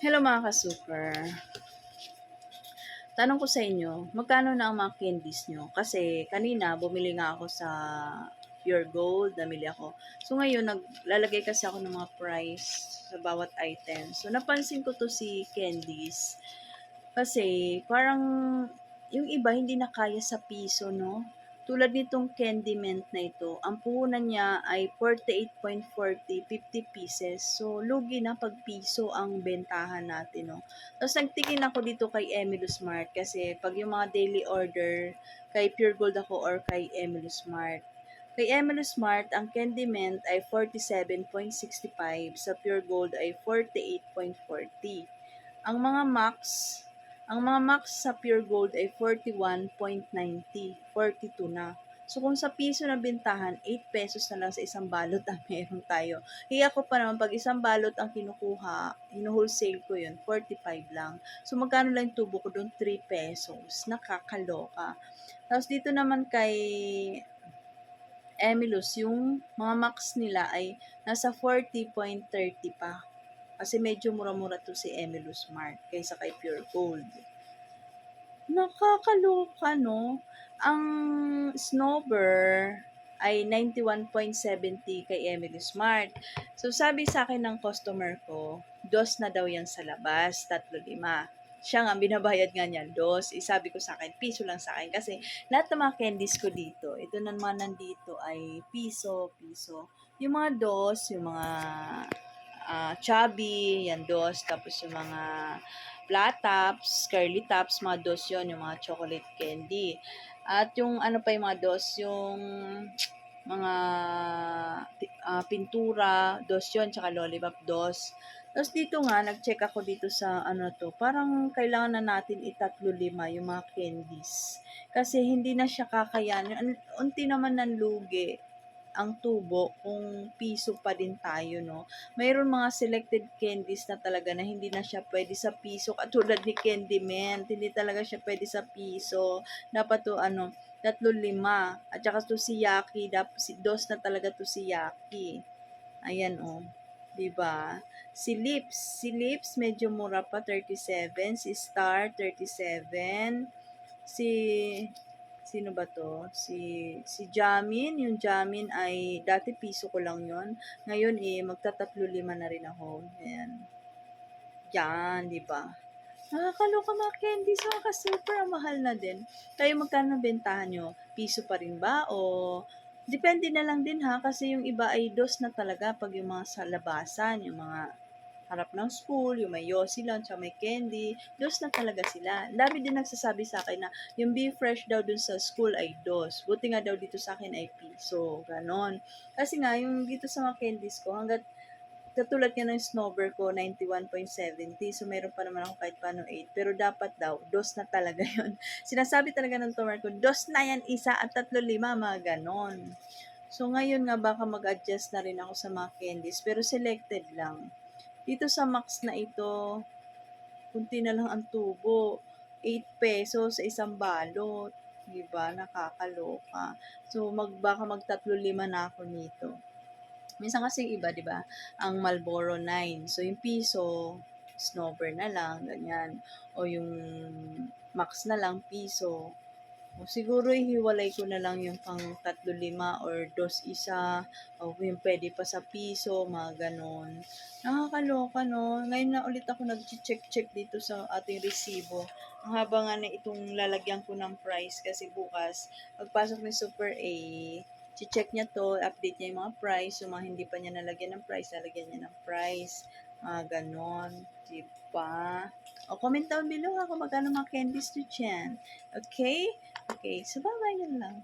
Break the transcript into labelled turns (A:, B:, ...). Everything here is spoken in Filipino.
A: Hello mga ka-super. Tanong ko sa inyo, magkano na ang mga candies nyo? Kasi kanina bumili nga ako sa Pure Gold, namili ako. So ngayon, naglalagay kasi ako ng mga price sa bawat item. So napansin ko to si candies. Kasi parang yung iba hindi na kaya sa piso, no? Tulad nitong candy mint na ito, ang puhunan niya ay 48.40, 50 pieces. So, lugi na pag piso ang bentahan natin, no? Tapos, nagtingin ako dito kay Emily Smart kasi pag yung mga daily order, kay Pure Gold ako or kay Emily Smart. Kay Emily Smart, ang candy mint ay 47.65, sa Pure Gold ay 48.40. Ang mga max ang mga max sa Pure Gold ay 41.90, 42 na. So kung sa piso na bintahan, 8 pesos na lang sa isang balot ang meron tayo. Kaya ko pa naman, pag isang balot ang kinukuha, hinuwholesale ko yun, 45 lang. So magkano lang yung tubo ko doon? 3 pesos. Nakakaloka. Tapos dito naman kay Emilus, yung mga max nila ay nasa 40.30 pa. Kasi medyo mura-mura to si Emily Smart kaysa kay Pure Gold. Nakakaloka, no? Ang Snowber ay 91.70 kay Emily Smart. So, sabi sa akin ng customer ko, dos na daw yan sa labas, tatlo lima. Siya nga, binabayad nga niya, dos. Isabi ko sa akin, piso lang sa akin. Kasi lahat ng mga candies ko dito, ito naman nandito ay piso, piso. Yung mga dos, yung mga uh, chubby, yan dos. Tapos yung mga flat tops, curly tops, mga dos yon yung mga chocolate candy. At yung ano pa yung mga dos, yung mga uh, pintura, dos yon tsaka lollipop dos. Tapos dito nga, nag-check ako dito sa ano to, parang kailangan na natin itatlo lima yung mga candies. Kasi hindi na siya kakayanin. Unti naman ng lugi ang tubo kung piso pa din tayo, no? Mayroon mga selected candies na talaga na hindi na siya pwede sa piso, katulad ni Candy Mint, hindi talaga siya pwede sa piso. Dapat to, ano, tatlo lima. At saka to si Yaki, dapat si dos na talaga to si Yaki. Ayan, oh. 'di ba? Si Lips, si Lips medyo mura pa 37, si Star 37, si Sino ba to? Si, si Jamin. Yung Jamin ay, dati piso ko lang yon Ngayon eh, magtatatlo lima na rin ako. Ayan. Yan, di ba? Nakakaloka mga candy. So, super mahal na din. Kayo magkano bentahan nyo? Piso pa rin ba? O depende na lang din ha. Kasi yung iba ay dos na talaga pag yung mga sa labasan, yung mga harap ng school, yung may yosi lang, tsaka may candy, dos na talaga sila. Dami din nagsasabi sa akin na yung be fresh daw dun sa school ay dos. Buti nga daw dito sa akin ay piso. Ganon. Kasi nga, yung dito sa mga candies ko, hanggat katulad nga ng snowber ko, 91.70. So, meron pa naman ako kahit paano 8. Pero dapat daw, dos na talaga yon Sinasabi talaga ng tomer ko, dos na yan, isa at tatlo lima, mga ganon. So, ngayon nga baka mag-adjust na rin ako sa mga candies. Pero selected lang. Dito sa Max na ito, kunti na lang ang tubo. 8 pesos sa isang balot. Diba? Nakakaloka. So, mag, baka magtatlo lima na ako nito. Minsan kasi iba, di ba? Ang Malboro 9. So, yung piso, snowber na lang, ganyan. O yung max na lang, piso. O siguro ihiwalay ko na lang yung pang tatlo lima or dos isa o yung pwede pa sa piso, mga ganon. Nakakaloka no. Ngayon na ulit ako nag-check-check dito sa ating resibo. Ang haba nga na itong lalagyan ko ng price kasi bukas pagpasok ni Super A, check niya to, update niya yung mga price. So, mga hindi pa niya nalagyan ng price, lalagyan niya ng price. Mga ganon. Diba? O, comment down below ha kung magkano mga candies nyo dyan. Okay? Okay, so bye-bye yun lang.